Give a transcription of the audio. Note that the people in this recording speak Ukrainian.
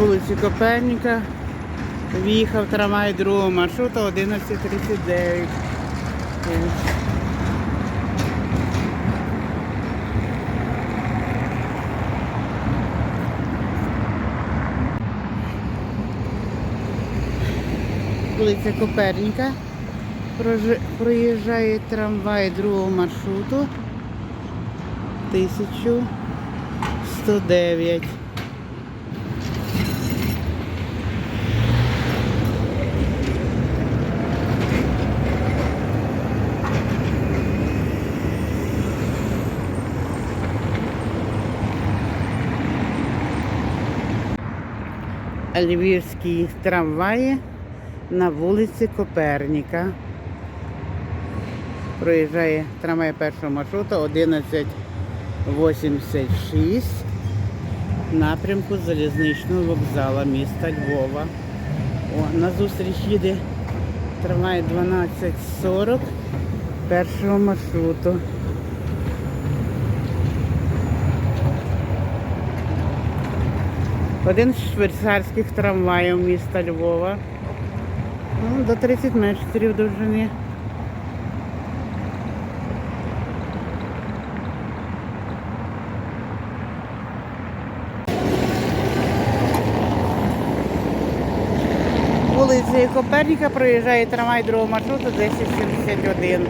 вулиці Коперніка. В'їхав трамвай другого маршрута 11.39. Вулиця Коперніка. Проїжджає трамвай другого маршруту 1109. Львівські трамваї на вулиці Коперніка. Проїжджає трамвай першого маршруту 1186 в напрямку залізничного вокзалу міста Львова. О, на зустріч їде трамвай 1240 першого маршруту. Один з швейцарських трамваїв міста Львова. Ну, до 30 метрів довжини. Вулицею Коперніка проїжджає трамвай другого маршруту 1071.